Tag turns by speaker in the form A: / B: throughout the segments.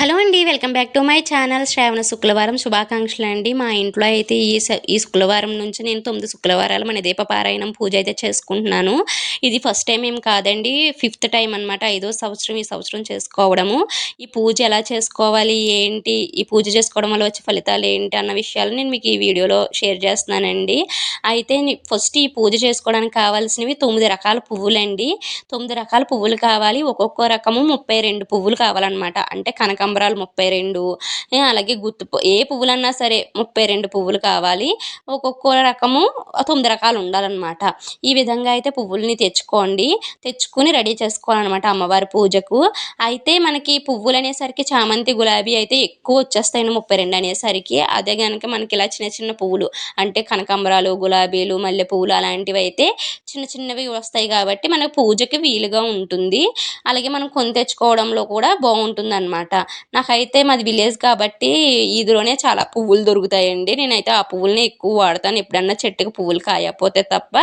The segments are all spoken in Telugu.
A: హలో అండి welcome back to my channel. శ్రావణ శుక్రవారం శుభాకాంక్షలు అండి. మా ఇంట్లో అయితే ఈ స- ఈ శుక్రవారం నుంచి నేను తొమ్మిది శుక్రవారాలు మన దీపపారాయణం పూజ అయితే చేసుకుంటున్నాను. ఇది ఫస్ట్ టైం ఏం కాదండి ఫిఫ్త్ టైం అనమాట ఐదో సంవత్సరం ఈ సంవత్సరం చేసుకోవడము. ఈ పూజ ఎలా చేసుకోవాలి ఏంటి ఈ పూజ చేసుకోవడం వల్ల వచ్చే ఫలితాలు ఏంటి అన్న విషయాలు నేను మీకు ఈ వీడియోలో షేర్ చేస్తున్నానండి. అయితే ఫస్ట్ ఈ పూజ చేసుకోవడానికి కావాల్సినవి తొమ్మిది రకాల పువ్వులండి. తొమ్మిది రకాల పువ్వులు కావాలి. ఒక్కొక్క రకము ముప్పై రెండు పువ్వులు కావాలన్నమాట. అంటే కనకాంబరాలు ముప్పై రెండు అలాగే గుత్తు ఏ పువ్వులన్నా సరే ముప్పై రెండు పువ్వులు కావాలి. ఒక్కొక్క రకము తొమ్మిది రకాలు ఉండాలన్నమాట. ఈ విధంగా అయితే పువ్వుల్ని తెచ్చుకోండి. తెచ్చుకుని రెడీ చేసుకోవాలన్నమాట అమ్మవారి పూజకు. అయితే మనకి పువ్వులు అనేసరికి చామంతి గులాబీ అయితే ఎక్కువ వచ్చేస్తాయి ముప్పై రెండు అనేసరికి. అదే కనుక మనకి ఇలా చిన్న చిన్న పువ్వులు అంటే కనకాంబరాలు గులాబీలు మల్లె పువ్వులు అలాంటివి అయితే చిన్న చిన్నవి వస్తాయి కాబట్టి మనకు పూజకి వీలుగా ఉంటుంది. అలాగే మనం కొని తెచ్చుకోవడంలో కూడా బాగుంటుంది అనమాట నాకైతే మాది విలేజ్ కాబట్టి ఈదులోనే చాలా పువ్వులు దొరుకుతాయండి. నేనైతే ఆ పువ్వుల్ని ఎక్కువ వాడతాను. ఎప్పుడన్నా చెట్టుకి పువ్వులు కాయకపోతే తప్ప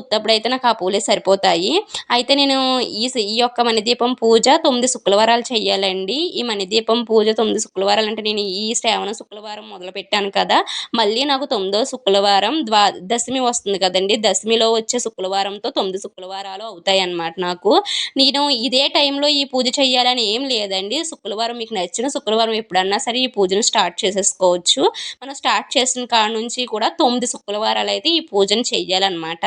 A: ఉత్తప్పుడైతే నాకు ఆ పువ్వులే సరిపోతాయి. అయితే నేను ఈ ఈ యొక్క మణిదీపం పూజ తొమ్మిది శుక్రవారాలు చేయాలండి ఈ మణిదీపం పూజ తొమ్మిది శుక్రవారాలు అంటే నేను ఈ శ్రావణ శుక్రవారం మొదలు పెట్టాను కదా. మళ్ళీ నాకు తొమ్మిదో శుక్రవారం ద్వా దశమి వస్తుంది కదండి. దశమిలో వచ్చే శుక్రవారంతో తొమ్మిది శుక్రవారాలు అవుతాయి అన్నమాట నాకు. నేను ఇదే టైంలో ఈ పూజ చేయాలని ఏం లేదండి. శుక్రవారం మీకు నచ్చిన శుక్రవారం ఎప్పుడన్నా సరే ఈ పూజను స్టార్ట్ చేసేసుకోవచ్చు. మనం స్టార్ట్ చేసిన కాడ నుంచి కూడా తొమ్మిది శుక్రవారాలు అయితే ఈ పూజను చెయ్యాలన్నమాట.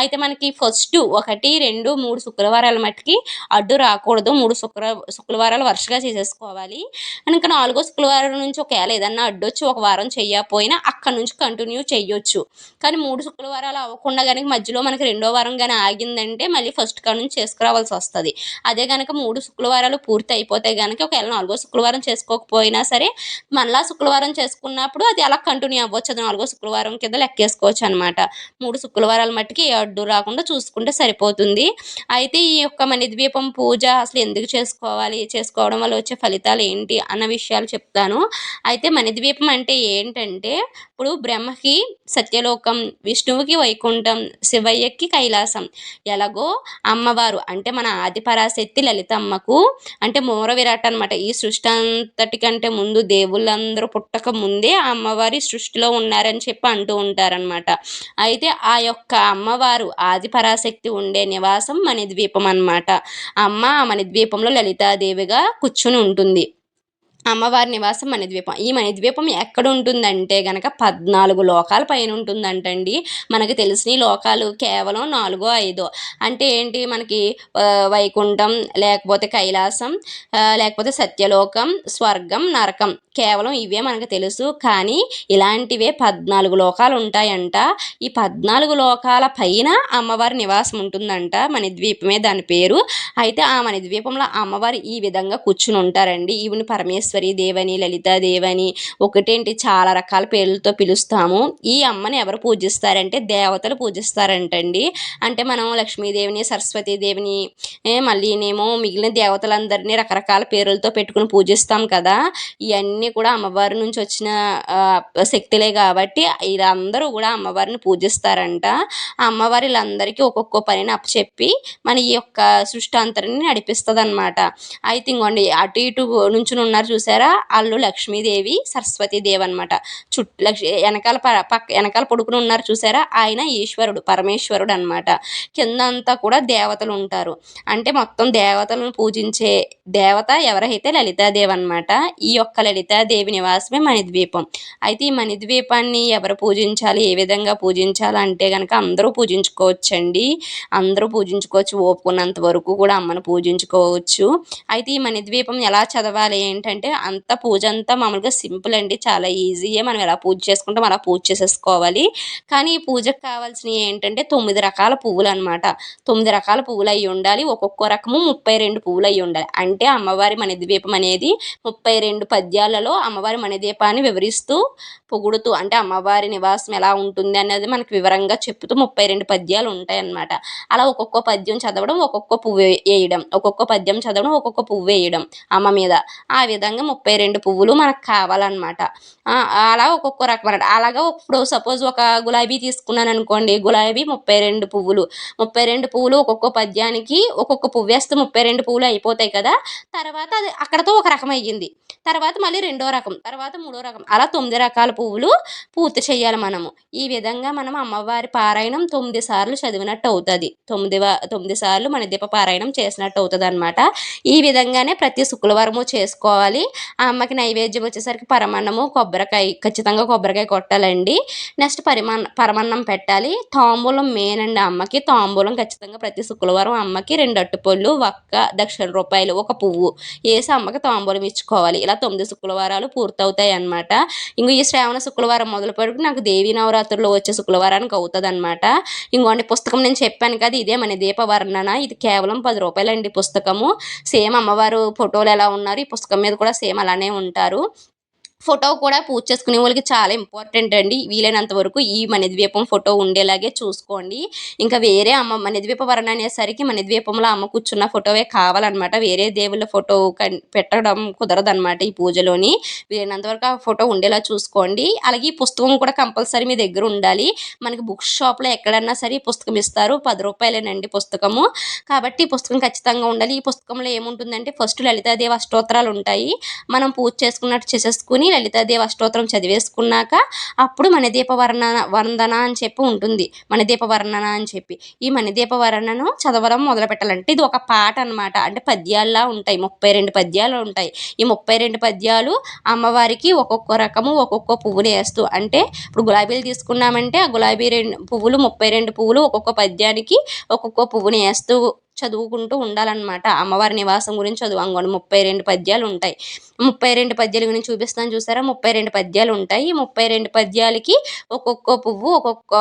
A: అయితే మనకి ఫస్ట్ ఒకటి రెండు మూడు శుక్రవారాల మట్టుకి అడ్డు రాకూడదు. మూడు శుక్ర శుక్రవారాలు వరుసగా చేసేసుకోవాలి. ఇంకా నాలుగో శుక్రవారం నుంచి ఒకవేళ ఏదన్నా అడ్డొచ్చి ఒక వారం చెయ్యకపోయినా అక్కడ నుంచి కంటిన్యూ చేయొచ్చు కానీ మూడు శుక్రవారాలు అవ్వకుండా కనుక మధ్యలో మనకి రెండో వారం కానీ ఆగిందంటే మళ్ళీ ఫస్ట్ కాడ నుంచి చేసుకురావాల్సి వస్తుంది. అదే కనుక మూడు శుక్రవారాలు పూర్తి అయిపోతే కనుక ఒకవేళ నాలుగో శుక్రవారం చేసుకోకపోయినా సరే మళ్ళా శుక్రవారం చేసుకున్నప్పుడు అది అలా కంటిన్యూ అవ్వచ్చు. అది నాలుగో శుక్రవారం కింద లెక్కేసుకోవచ్చు అనమాట మూడు శుక్రవారాల మట్టికి ఏ అడ్డు రాకుండా చూసుకుంటే సరిపోతుంది. అయితే ఈ యొక్క మణిద్వీపం పూజ అసలు ఎందుకు చేసుకోవాలి? చేసుకోవడం వల్ల వచ్చే ఫలితాలు ఏంటి? అన్న విషయాలు చెప్తాను. అయితే మణిద్వీపం అంటే ఏంటంటే అప్పుడు బ్రహ్మకి సత్యలోకం విష్ణువుకి వైకుంఠం శివయ్యకి కైలాసం. ఎలాగో అమ్మవారు అంటే మన ఆదిపరాశక్తి లలితమ్మకు అంటే మూర విరాట్ అనమాట ఈ సృష్టి అంతటికంటే ముందు దేవుళ్ళందరూ పుట్టక ముందే ఆ అమ్మవారి సృష్టిలో ఉన్నారని చెప్పి అంటూ ఉంటారనమాట అయితే ఆ యొక్క అమ్మవారు ఆదిపరాశక్తి ఉండే నివాసం మణిద్వీపం అన్నమాట. అమ్మ ఆ మణిద్వీపంలో లలితాదేవిగా కూర్చుని ఉంటుంది. అమ్మవారి నివాసం మణిద్వీపం ఈ మణిద్వీపం ఎక్కడ ఉంటుందంటే గనక పద్నాలుగు లోకాల పైన ఉంటుందంటండి. మనకు తెలిసిన ఈ లోకాలు కేవలం నాలుగో ఐదో. అంటే ఏంటి? మనకి వైకుంఠం లేకపోతే కైలాసం లేకపోతే సత్యలోకం స్వర్గం నరకం. కేవలం ఇవే మనకు తెలుసు. కానీ ఇలాంటివే పద్నాలుగు లోకాలు ఉంటాయంట. ఈ పద్నాలుగు లోకాల పైన అమ్మవారి నివాసం ఉంటుందంట మణిద్వీపమే దాని పేరు. అయితే ఆ మణిద్వీపంలో అమ్మవారు ఈ విధంగా కూర్చుని ఉంటారండి. ఈవిని పరమేశ్వరి దేవని లలితాదేవని ఒకటేంటి చాలా రకాల పేర్లతో పిలుస్తాము. ఈ అమ్మని ఎవరు పూజిస్తారంటే దేవతలు పూజిస్తారంటండి. అంటే మనం లక్ష్మీదేవిని సరస్వతీదేవిని ఏ, మళ్ళీనేమో మిగిలిన దేవతలందరినీ రకరకాల పేర్లతో పెట్టుకుని పూజిస్తాం కదా. ఇవన్నీ కూడా అమ్మవారి నుంచి వచ్చిన శక్తులే కాబట్టి వీళ్ళందరూ కూడా అమ్మవారిని పూజిస్తారంట. అమ్మవారి వీళ్ళందరికీ ఒక్కొక్క పనిని అప్పచెప్పి మన ఈ యొక్క సృష్టి అంతరిని నడిపిస్తుంది అనమాట అయితే ఇంకోండి అటు ఇటు నుంచి ఉన్నారు చూసారా? వాళ్ళు లక్ష్మీదేవి సరస్వతీదేవి అనమాట చుట్టూ లక్ష వెనకాల ప- పక్క వెనకాల పడుకుని ఉన్నారు చూసారా? ఆయన ఈశ్వరుడు పరమేశ్వరుడు అనమాట కింద అంతా కూడా దేవతలు ఉంటారు. అంటే మొత్తం దేవతలను పూజించే దేవత ఎవరైతే లలితాదేవి అనమాట ఈ యొక్క లలితాదేవి నివాసమే మణిద్వీపం. అయితే ఈ మణిద్వీపాన్ని ఎవరు పూజించాలి? ఏ విధంగా పూజించాలి అంటే కనుక అందరూ పూజించుకోవచ్చండి. అందరూ పూజించుకోవచ్చు. ఓపుకున్నంత వరకు కూడా అమ్మను పూజించుకోవచ్చు. అయితే ఈ మణిద్వీపం ఎలా చదవాలి ఏంటంటే అంత పూజ అంతా మామూలుగా సింపుల్ అండి. చాలా ఈజీయే. మనం ఎలా పూజ చేసుకుంటాం అలా పూజ చేసేసుకోవాలి. కానీ ఈ పూజకు కావాల్సినవి ఏంటంటే తొమ్మిది రకాల పువ్వులు అనమాట తొమ్మిది రకాల పువ్వులు అయి ఉండాలి. ఒక్కొక్క రకము ముప్పై రెండు పువ్వులు అయి ఉండాలి. అంటే అమ్మవారి మణిద్వీపం అనేది ముప్పై రెండు పద్యాలలో అమ్మవారి మణిదీపాన్ని వివరిస్తూ పొగుడుతూ అంటే అమ్మవారి నివాసం ఎలా ఉంటుంది అనేది మనకు వివరంగా చెప్తూ ముప్పై రెండు పద్యాలు ఉంటాయి అన్నమాట. అలా ఒక్కొక్క పద్యం చదవడం ఒక్కొక్క పువ్వు వేయడం ఒక్కొక్క పద్యం చదవడం ఒక్కొక్క పువ్వు వేయడం అమ్మ మీద. ఆ విధంగా అలాగే ముప్పై రెండు పువ్వులు మనకు కావాలన్నమాట. అలా ఒక్కొక్క రకం అనమాట అలాగా ఇప్పుడు సపోజ్ ఒక గులాబీ తీసుకున్నాను అనుకోండి గులాబీ ముప్పై రెండు పువ్వులు. ముప్పై రెండు పువ్వులు ఒక్కొక్క పద్యానికి ఒక్కొక్క పువ్వు వేస్తే ముప్పై రెండు పువ్వులు అయిపోతాయి కదా. తర్వాత అది అక్కడతో ఒక రకం అయ్యింది. తర్వాత మళ్ళీ రెండో రకం తర్వాత మూడో రకం అలా తొమ్మిది రకాల పువ్వులు పూర్తి చేయాలి మనము. ఈ విధంగా మనం అమ్మవారి పారాయణం తొమ్మిది సార్లు చదివినట్టు అవుతుంది. తొమ్మిది తొమ్మిది సార్లు మన దీప పారాయణం చేసినట్టు అవుతుంది అనమాట ఈ విధంగానే ప్రతి శుక్రవారము చేసుకోవాలి. ఆ అమ్మకి నైవేద్యం వచ్చేసరికి పరమాన్నము కొబ్బరికాయ ఖచ్చితంగా కొబ్బరికాయ కొట్టాలండి. నెక్స్ట్ పరిమాణ పరమాన్నం పెట్టాలి. తాంబూలం మెయిన్ అండి అమ్మకి. తాంబూలం ఖచ్చితంగా ప్రతి శుక్రవారం అమ్మకి రెండు అట్టుపళ్ళు ఒక్క దక్షిణ రూపాయలు ఒక పువ్వు వేసి అమ్మకి తాంబూలం ఇచ్చుకోవాలి. ఇలా తొమ్మిది శుక్రవారాలు పూర్తవుతాయి అన్నమాట ఇంకో ఈ శ్రావణ శుక్రవారం మొదలు పెట్టుకుని నాకు దేవీ నవరాత్రులు వచ్చే శుక్రవారానికి అవుతుంది అనమాట ఇంకోండి పుస్తకం నేను చెప్పాను కదా ఇదే మన దీపవర్ణన. ఇది కేవలం పది రూపాయలండి పుస్తకము. సేమ్ అమ్మవారు ఫోటోలు ఎలా ఉన్నారు ఈ పుస్తకం మీద కూడా సేమ్ అలానే ఉంటారు. ఫోటో కూడా పూజ చేసుకునే వాళ్ళకి చాలా ఇంపార్టెంట్ అండి. వీలైనంత వరకు ఈ మణిద్వీపం ఫోటో ఉండేలాగే చూసుకోండి. ఇంకా వేరే అమ్మ మణిద్వీప వరణ అనేసరికి మణిద్వీపంలో అమ్మ కూర్చున్న ఫోటోవే కావాలన్నమాట. వేరే దేవుళ్ళ ఫోటో కన్- పెట్టడం కుదరదన్నమాట ఈ పూజలోని. వీలైనంత వరకు ఆ ఫోటో ఉండేలా చూసుకోండి. అలాగే ఈ పుస్తకం కూడా కంపల్సరీ మీ దగ్గర ఉండాలి. మనకి బుక్ షాప్లో ఎక్కడన్నా సరే ఈ పుస్తకం ఇస్తారు. పది రూపాయలేనండి పుస్తకము. కాబట్టి ఈ పుస్తకం ఖచ్చితంగా ఉండాలి. ఈ పుస్తకంలో ఏముంటుందంటే ఫస్ట్ లలితాదేవి అష్టోత్తరాలు ఉంటాయి మనం పూజ చేసుకున్నట్టు చేసేసుకుని లలితాదేవి అష్టోత్తరం చదివేసుకున్నాక అప్పుడు మణిదీప వర్ణ వందన అని చెప్పి ఉంటుంది. మణిదీప వర్ణన అని చెప్పి. ఈ మణిదీప వర్ణను చదవడం మొదలు పెట్టాలంటే ఇది ఒక పాట అనమాట అంటే పద్యాల్లా ఉంటాయి. ముప్పై రెండు పద్యాలు ఉంటాయి. ఈ ముప్పై రెండు పద్యాలు అమ్మవారికి ఒక్కొక్క రకము ఒక్కొక్క పువ్వులు వేస్తూ. అంటే ఇప్పుడు గులాబీలు తీసుకున్నామంటే ఆ గులాబీ రెండు పువ్వులు ముప్పై రెండు పువ్వులు ఒక్కొక్క పద్యానికి ఒక్కొక్క పువ్వుని వేస్తూ చదువుకుంటూ ఉండాలన్నమాట. అమ్మవారి నివాసం గురించి చదువు ముప్పై రెండు పద్యాలు ఉంటాయి. ముప్పై రెండు పద్యాల గురించి చూపిస్తాను చూసారా? ముప్పై రెండు పద్యాలు ఉంటాయి. ముప్పై రెండు పద్యాలకి ఒక్కొక్క పువ్వు ఒక్కొక్క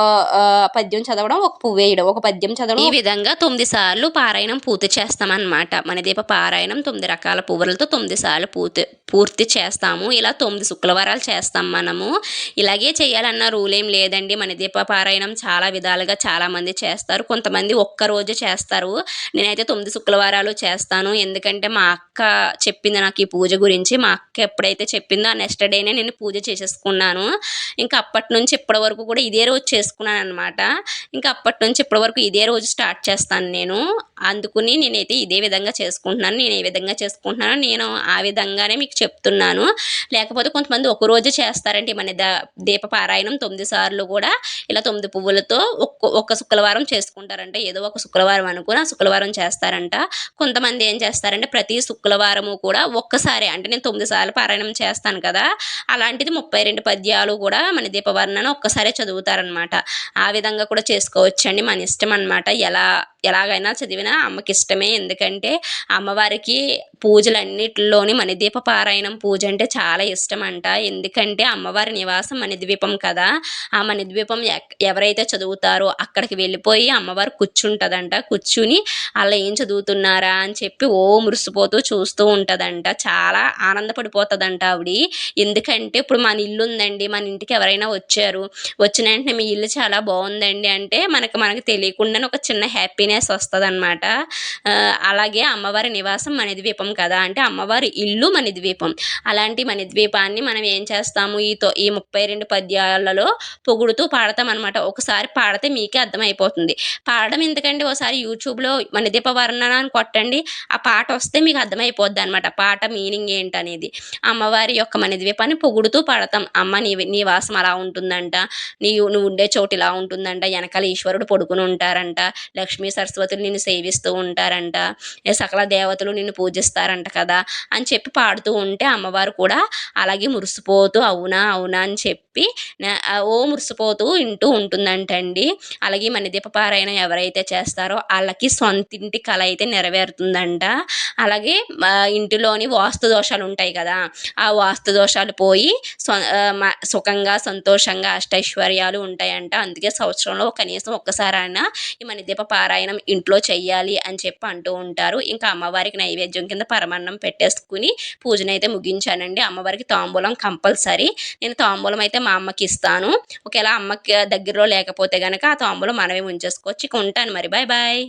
A: పద్యం చదవడం ఒక పువ్వు వేయడం ఒక పద్యం చదవడం ఈ విధంగా తొమ్మిది సార్లు పారాయణం పూర్తి చేస్తామన్నమాట. మన దీప పారాయణం తొమ్మిది రకాల పువ్వులతో తొమ్మిది సార్లు పూర్తి పూర్తి చేస్తాము. ఇలా తొమ్మిది శుక్రవారాలు చేస్తాం మనము. ఇలాగే చేయాలన్న రూల్ ఏం లేదండి. మన దీప పారాయణం చాలా విధాలుగా చాలామంది చేస్తారు. కొంతమంది ఒక్క రోజు చేస్తారు. నేనైతే తొమ్మిది శుక్రవారాలు చేస్తాను. ఎందుకంటే మా అక్క చెప్పింది నాకు ఈ పూజ గురించి. మా అక్క ఎప్పుడైతే చెప్పిందో ఆ నెక్స్ట్ డేనే నేను పూజ చేసేసుకున్నాను. ఇంకా అప్పటి నుంచి ఇప్పటి వరకు కూడా ఇదే రోజు చేసుకున్నాను అనమాట ఇంకా అప్పటి నుంచి ఇప్పటి వరకు ఇదే రోజు స్టార్ట్ చేస్తాను నేను. అందుకుని నేనైతే ఇదే విధంగా చేసుకుంటున్నాను. నేను ఏ విధంగా చేసుకుంటున్నానో నేను ఆ విధంగానే మీకు చెప్తున్నాను. లేకపోతే కొంతమంది ఒక రోజు చేస్తారంటే మన ద దీప పారాయణం తొమ్మిది సార్లు కూడా ఇలా తొమ్మిది పువ్వులతో ఒక్క ఒక్క శుక్రవారం చేసుకుంటారంటే. ఏదో ఒక శుక్రవారం అనుకుని ఆ శుక్రవారం చేస్తారంట. కొంతమంది ఏం చేస్తారంటే ప్రతి శుక్రవారము కూడా ఒక్కసారి అంటే నేను తొమ్మిది సార్లు పారాయణం చేస్తాను కదా అలాంటిది ముప్పై రెండు పద్యాలు కూడా మన దీపవర్ణన ఒక్కసారే చదువుతారనమాట ఆ విధంగా కూడా చేసుకోవచ్చండి మన ఇష్టం అనమాట ఎలా ఎలాగైనా చదివినా అమ్మకి ఇష్టమే ఎందుకంటే అమ్మవారికి పూజలన్నిటిలోని మణిదీప పారాయణం పూజ అంటే చాలా ఇష్టం అంట ఎందుకంటే అమ్మవారి నివాసం మణిద్వీపం కదా. ఆ మణిద్వీపం ఎక్- ఎవరైతే చదువుతారో అక్కడికి వెళ్ళిపోయి అమ్మవారు కూర్చుంటుందంట. కూర్చుని అలా ఏం చదువుతున్నారా? అని చెప్పి ఓ మురిసిపోతూ చూస్తూ ఉంటుందంట. చాలా ఆనందపడిపోతుందంట ఆవిడ. ఎందుకంటే ఇప్పుడు మన ఇల్లు ఉందండి మన ఇంటికి ఎవరైనా వచ్చారు. వచ్చిన వెంటనే మీ ఇల్లు చాలా బాగుందండి అంటే మనకు మనకు తెలియకుండానే ఒక చిన్న హ్యాపీనెస్ వస్తుంది అనమాట అలాగే అమ్మవారి నివాసం మన ద్వీపం కదా. అంటే అమ్మవారి ఇల్లు మణిద్వీపం అలాంటి మణిద్వీపాన్ని మనం ఏం చేస్తాము? ఈ తో ఈ ముప్పై రెండు పద్యాలలో పొగుడుతూ పాడతాం అనమాట ఒకసారి పాడితే మీకే అర్థమైపోతుంది. పాడడం ఎందుకంటే ఒకసారి యూట్యూబ్లో మణిదీప వర్ణన అని కొట్టండి. ఆ పాట వస్తే మీకు అర్థమైపోద్ది అనమాట పాట మీనింగ్ ఏంటనేది. అమ్మవారి యొక్క మణిద్వీపాన్ని పొగుడుతూ పాడతాం. అమ్మ నీ నివాసం అలా ఉంటుందంట. నీ నువ్వు ఉండే చోటు ఇలా ఉంటుందంట. వెనకాల ఈశ్వరుడు పడుకుని ఉంటారంట. లక్ష్మీ సరస్వతులు నిన్ను సేవిస్తూ ఉంటారంట. సకల దేవతలు నిన్ను పూజిస్తారంట కదా అని చెప్పి పాడుతూ ఉంటే అమ్మవారు కూడా అలాగే మురిసిపోతూ అవునా అవునా అని చెప్పి ఓ మురిసిపోతూ వింటూ ఉంటుందంటండి. అలాగే మన దీపపారాయణ ఎవరైతే చేస్తారో వాళ్ళకి సొంతింటి కళ అయితే నెరవేరుతుందంట. అలాగే ఇంటిలోని వాస్తు దోషాలు ఉంటాయి కదా ఆ వాస్తు దోషాలు పోయి సొ- సుఖంగా సంతోషంగా అష్టైశ్వర్యాలు ఉంటాయంట. అందుకే సంవత్సరంలో కనీసం ఒక్కసారైనా ఈ మన దీప ఇంట్లో చెయ్యాలి అని చెప్పి అంటూ ఉంటారు. ఇంకా అమ్మవారికి నైవేద్యం కింద పరమాన్నం పెట్టేసుకుని పూజనైతే ముగించానండి. అమ్మవారికి తాంబూలం కంపల్సరీ. నేను తాంబూలం అయితే మా అమ్మకి ఇస్తాను. ఒకవేళ అమ్మకి దగ్గరలో లేకపోతే కనుక ఆ తాంబూలం మనమే ఉంచేసుకోవచ్చు ఇక ఉంటాను మరి. Bye bye